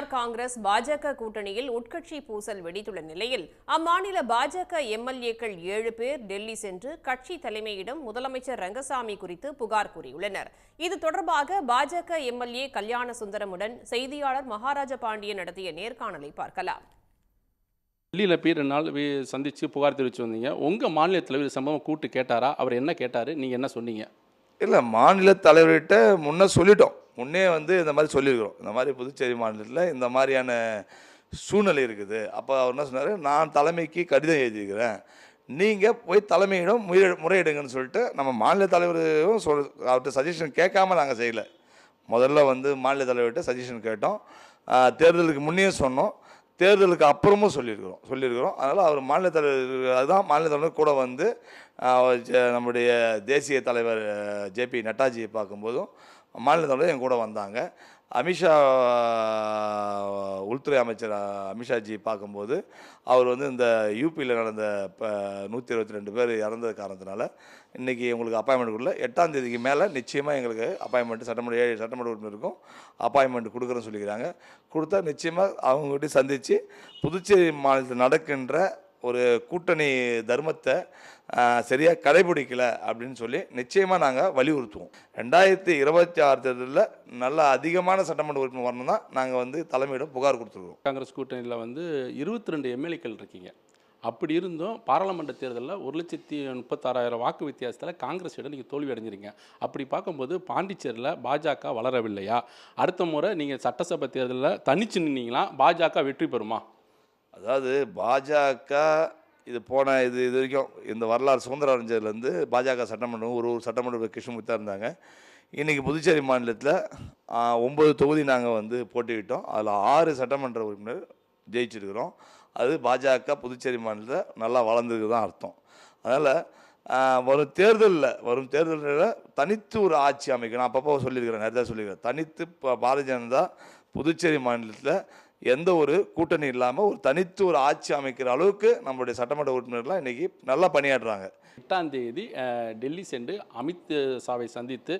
NR Congress பாஜக கூட்டணியில் உட்கட்சி பூசல் வெடித்துள்ள நிலையில் அம்மாநில பாஜக எம்எல்ஏக்கள் ஏழு பேர் டெல்லி சென்று கட்சி தலைமையிடம் முதலமைச்சர் ரங்கசாமி குறித்து புகார் கூறியுள்ளனர். இது தொடர்பாக பாஜக எம்எல்ஏ கல்யாண சுந்தரமுடன் செய்தியாளர் மகாராஜ பாண்டியன் நடத்திய நேர்காணலை பார்க்கலாம். டெல்லியில் போய் ரெண்டு நாள் சந்தித்து புகார் தெரிவித்து வந்தீங்க. உங்கள் மாநில தலைவர் சம்பவம் கூட்டு கேட்டாரா? அவர் என்ன கேட்டார்? நீங்கள் என்ன சொன்னீங்க? இல்லை மாநில தலைவர்கிட்ட முன்ன சொல்லிட்டோம். முன்னே வந்து இந்த மாதிரி சொல்லியிருக்கிறோம். இந்த மாதிரி புதுச்சேரி மாநிலத்தில் இந்த மாதிரியான சூழ்நிலை இருக்குது. அப்போ அவர் என்ன சொன்னார்? நான் தலைமைக்கு கடிதம் எழுதியிருக்கிறேன். நீங்கள் போய் தலைமையிடம் முறை முறையிடுங்கன்னு சொல்லிட்டு நம்ம மாநில தலைவரும் சொல் அவர்கிட்ட சஜஷன் கேட்காம நாங்கள் செய்யலை. முதல்ல வந்து மாநில தலைவர்கிட்ட சஜஷன் கேட்டோம். தேர்தலுக்கு முன்னே சொன்னோம். தேர்தலுக்கு அப்புறமும் சொல்லியிருக்கிறோம் சொல்லியிருக்கிறோம். அதனால் அவர் மாநில தலைவர் அதுதான் மாநில தலைவர் கூட வந்து நம்முடைய தேசிய தலைவர் ஜேபி நட்டாஜியை பார்க்கும்போதும் மாநில தலைவர் என் கூட வந்தாங்க. அமித்ஷா உள்துறை அமைச்சர் அமித்ஷாஜி பார்க்கும்போது அவர் வந்து இந்த யூபியில் நடந்த இப்போ நூற்றி இருபத்தி ரெண்டு பேர் இறந்த காரணத்தினால இன்றைக்கி உங்களுக்கு அப்பாயின்மெண்ட் கொடுக்கல. எட்டாம் தேதிக்கு மேலே நிச்சயமாக எங்களுக்கு அப்பாயின்மெண்ட் சட்டமன்ற ஏழு சட்டமன்ற உறுப்பினருக்கும் அப்பாயின்மெண்ட் கொடுக்குறேன்னு சொல்லிக்கிறாங்க. கொடுத்தா நிச்சயமாக அவங்ககிட்ட சந்தித்து புதுச்சேரி மாநிலத்தில் நடக்கின்ற ஒரு கூட்டணி தர்மத்தை சரியாக கடைபிடிக்கல அப்படின்னு சொல்லி நிச்சயமாக நாங்கள் வலியுறுத்துவோம். ரெண்டாயிரத்தி இருபத்தி ஆறு தேர்தலில் நல்ல அதிகமான சட்டமன்ற உறுப்பினர் வரணும் தான் நாங்கள் வந்து தலைமையிடம் புகார் கொடுத்துருக்கோம். காங்கிரஸ் கூட்டணியில் வந்து இருபத்தி ரெண்டு எம்எல்ஏக்கள் இருக்கீங்க. அப்படி இருந்தும் பாராளுமன்ற தேர்தலில் ஒரு லட்சத்தி முப்பத்தாறாயிரம் வாக்கு வித்தியாசத்தில் காங்கிரஸிடம் நீங்கள் தோல்வி அடைஞ்சிருங்க. அப்படி பார்க்கும்போது பாண்டிச்சேரியில் பாஜக வளரவில்லையா? அடுத்த முறை நீங்கள் சட்டசபை தேர்தலில் தனிச்சு நின்னீங்களா பாஜக வெற்றி பெறுமா? அதாவது பாஜக இது போன இது இது வரைக்கும் இந்த வரலாறு சுதந்திர அறிஞர்லேருந்து பாஜக சட்டமன்றம் ஒரு ஒரு சட்டமன்ற கிருஷ்ணமூர்த்தி தான் இருந்தாங்க. இன்றைக்கி புதுச்சேரி மாநிலத்தில் ஒம்பது தொகுதி நாங்கள் வந்து போட்டியிட்டோம். அதில் ஆறு சட்டமன்ற உறுப்பினர் ஜெயிச்சிருக்கிறோம். அது பாஜக புதுச்சேரி மாநிலத்தில் நல்லா வளர்ந்துருக்கு தான் அர்த்தம். அதனால் வரும் தேர்தலில் வரும் தேர்தலில் தனித்து ஒரு ஆட்சி அமைக்கணும். அப்பப்போ சொல்லியிருக்கிறேன் நிறையா சொல்லியிருக்கிறேன். தனித்து இப்போ பாரதிய ஜனதா புதுச்சேரி மாநிலத்தில் எந்த ஒரு கூட்டணி இல்லாமல் ஒரு தனித்து ஒரு ஆட்சி அமைக்கிற அளவுக்கு நம்மளுடைய சட்டமன்ற உறுப்பினர்லாம் இன்றைக்கி நல்லா பணியாற்றுறாங்க. எட்டாம் தேதி டெல்லி சென்று அமித் ஷாவை சந்தித்து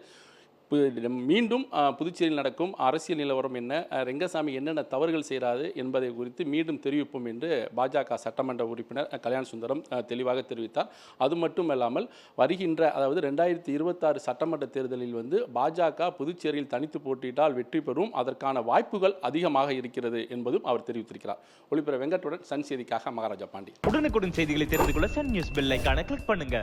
மீண்டும் புதுச்சேரியில் நடக்கும் அரசியல் நிலவரம் என்ன? ரெங்கசாமி என்னென்ன தவறுகள் செய்கிறாரு என்பதை குறித்து மீண்டும் தெரிவிப்போம் என்று பாஜக சட்டமன்ற உறுப்பினர் அஹ், கல்யாண சுந்தரம் தெளிவாக தெரிவித்தார். அது மட்டும் இல்லாமல் வருகின்ற அதாவது ரெண்டாயிரத்தி இருபத்தாறு சட்டமன்ற தேர்தலில் வந்து பாஜக புதுச்சேரியில் தனித்து போட்டியிட்டால் வெற்றி பெறும். அதற்கான வாய்ப்புகள் அதிகமாக இருக்கிறது என்பதும் அவர் தெரிவித்திருக்கிறார். ஒளிபெற வெங்கட்டுடன் சன் செய்திக்காக மகாராஜா பாண்டி. உடனுக்குடன் செய்திகளை தெரிந்து கொள்ள சன் நியூஸ் பெல்லைக்கான கிளிக் பண்ணுங்க.